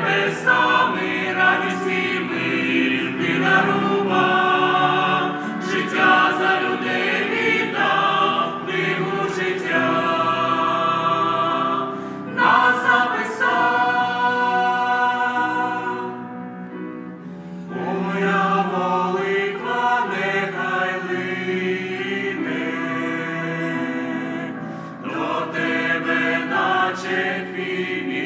небесами, радість і мир ти дарував, життя за людей віддав, книгу життя нас записав. Моя молитва нехай лине. До тебе, наче фіні